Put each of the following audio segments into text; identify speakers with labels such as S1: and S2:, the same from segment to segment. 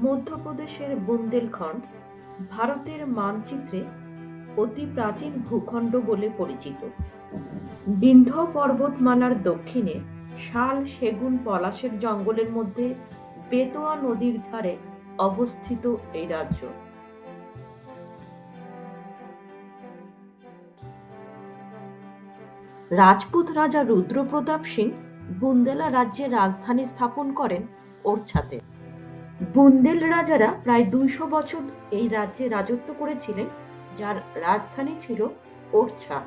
S1: মধ্যপ্রদেশের বুন্দেলখণ্ড, ভারতের মানচিত্রে অতি প্রাচীন ভূখণ্ড বলে পরিচিত। বিন্ধ্য পর্বতমালার দক্ষিণে শাল সেগুন পলাশের জঙ্গলের মধ্যে বেতোয়া নদীর ধারে অবস্থিত এই রাজ্য। রাজপুত রাজা রুদ্রপ্রতাপ সিং বুন্দেলা রাজ্যের রাজধানী স্থাপন করেন ওরছাতে বুন্দেল রাজারা প্রায় দুইশো বছর এই রাজ্যে রাজত্ব করেছিলেন, যার রাজধানী ছিল ওরছা।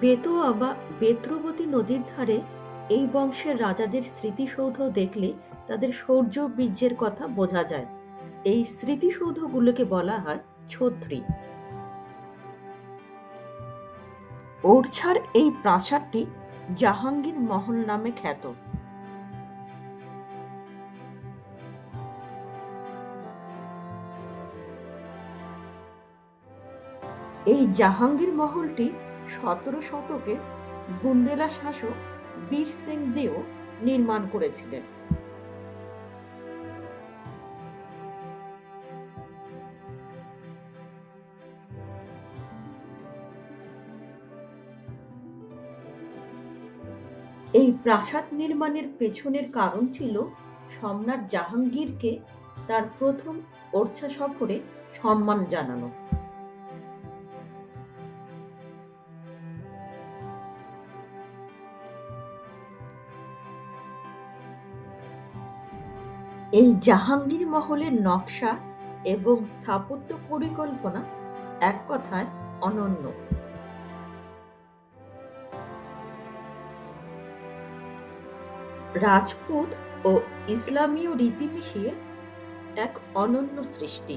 S1: বেতোয়া বা বেত্রবতী নদীর ধারে এই বংশের রাজাদের স্মৃতিসৌধ দেখলে তাদের শৌর্য বীর্যের কথা বোঝা যায়। এই স্মৃতিসৌধগুলোকে বলা হয় ছত্রী। ওরছার এই প্রাসাদটি জাহাঙ্গীর মহল নামে খ্যাত। এই জাহাঙ্গীর মহলটি সতেরো শতকে বুন্দেলা শাসক বীর সিং দেও নির্মাণ করেছিলেন। এই প্রাসাদ নির্মাণের পেছনের কারণ ছিল সম্রাট জাহাঙ্গীরকে তার প্রথম ওরছা সফরে সম্মান জানানো। এই জাহাঙ্গীর মহলের নকশা এবং স্থাপত্য পরিকল্পনা এক কথায় অনন্য। রাজপুত ও ইসলামীয় রীতি মিশিয়ে এক অনন্য সৃষ্টি।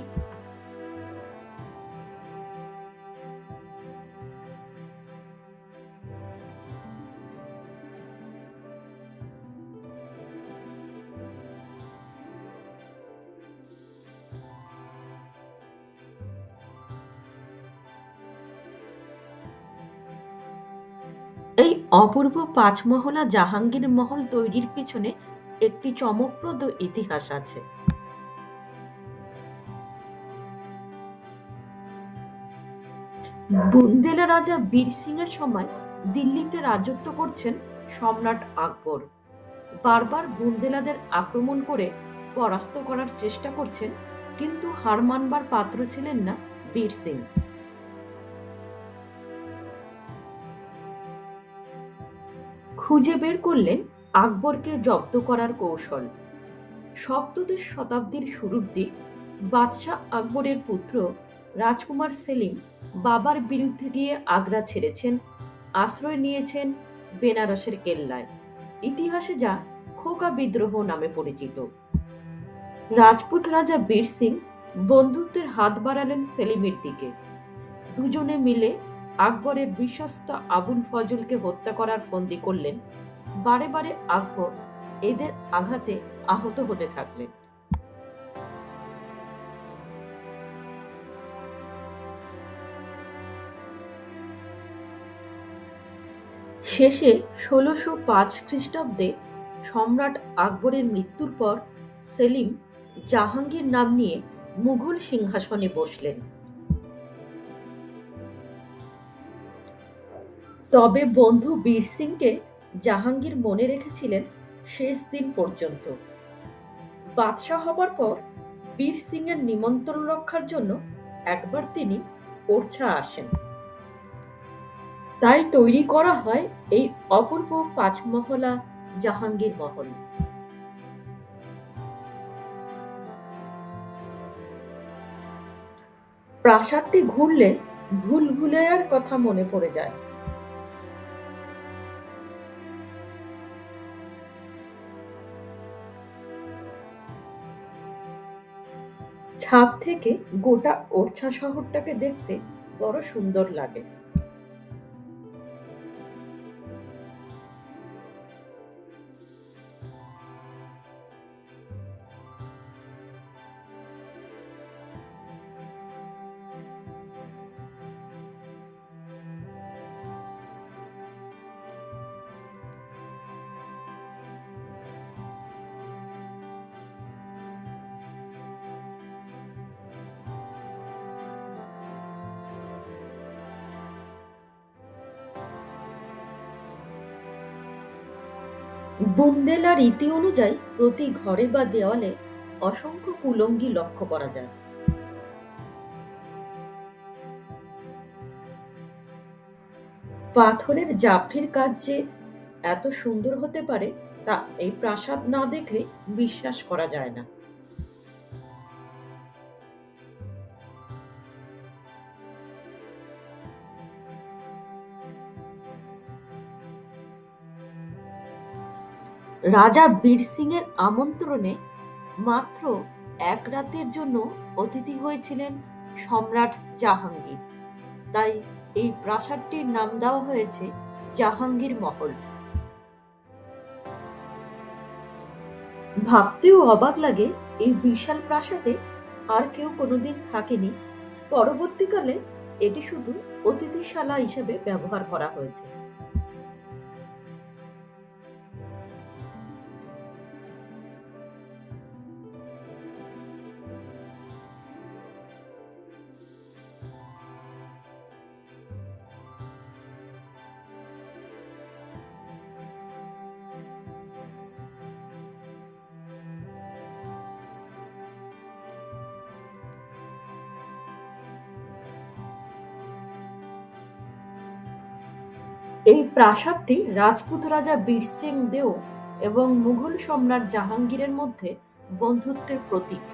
S1: এই অপূর্ব পাঁচমহলা জাহাঙ্গীর মহল তৈরির পিছনে একটি চমকপ্রদ ইতিহাস আছে। বুন্দেলা রাজা বীর সিং এর সময় দিল্লিতে রাজত্ব করছেন সম্রাট আকবর। বারবার বুন্দেলাদের আক্রমণ করে পরাস্ত করার চেষ্টা করছেন, কিন্তু হার মানবার পাত্র ছিলেন না বীর সিং। খুঁজে বের করলেন আকবরকে জব্দ করার কৌশল। সপ্তদশ শতাব্দীর শুরুর দিক বাদশাহ আকবরের পুত্র রাজকুমার সেলিম বাবার বিরুদ্ধে গিয়ে আগ্রা ছেড়েছেন, আশ্রয় নিয়েছেন বেনারসের কেল্লায়। ইতিহাসে যা খোকা বিদ্রোহ নামে পরিচিত। রাজপুত রাজা বীর সিং বন্ধুত্বের হাত বাড়ালেন সেলিমের দিকে। দুজনে মিলে আকবরের বিশ্বস্ত আবুল ফজলকে হত্যা করার ফন্দি করলেন। বারে বারে আকবর এদের আঘাতে আহত হতে থাকলেন। শেষে ষোলোশো পাঁচ খ্রিস্টাব্দে সম্রাট আকবরের মৃত্যুর পর সেলিম জাহাঙ্গীর নাম নিয়ে মুঘল সিংহাসনে বসলেন। তবে বন্ধু বীর সিংকে জাহাঙ্গীর মনে রেখেছিলেন শেষ দিন পর্যন্ত। বাদশাহ হবার পর বীর সিং এর নিমন্ত্রণ রক্ষার জন্য একবার তিনি ওরছা আসেন। তাই তৈরি করা হয় এই অপূর্ব পাঁচমহলা জাহাঙ্গীর মহল। প্রাসাদটি ঘুরলে ভুল ভুলেয়ার কথা মনে পড়ে যায়। ছাদ থেকে গোটা ওরছা শহরটাকে দেখতে বড় সুন্দর লাগে। বুন্দেলা রীতি অনুযায়ী প্রতি ঘরে বা দেওয়ালে অসংখ্য কুলঙ্গি লক্ষ্য করা যায়। পাথরের জাফির কাজ যে এত সুন্দর হতে পারে, তা এই প্রাসাদ না দেখলে বিশ্বাস করা যায় না। রাজা বীর সিং এর আমন্ত্রণে মাত্র এক রাতের জন্য অতিথি হয়েছিলেন সম্রাট জাহাঙ্গীর। তাই এই প্রাসাদটির নাম দেওয়া হয়েছে জাহাঙ্গীর মহল। ভাবতেও অবাক লাগে, এই বিশাল প্রাসাদে আর কেউ কোনোদিন থাকেনি। পরবর্তীকালে এটি শুধু অতিথিশালা হিসেবে ব্যবহার করা হয়েছে। এই প্রাসাদটি রাজপুত রাজা বীর সিং দেও এবং মুঘল সম্রাট জাহাঙ্গীরের মধ্যে বন্ধুত্বের প্রতীক।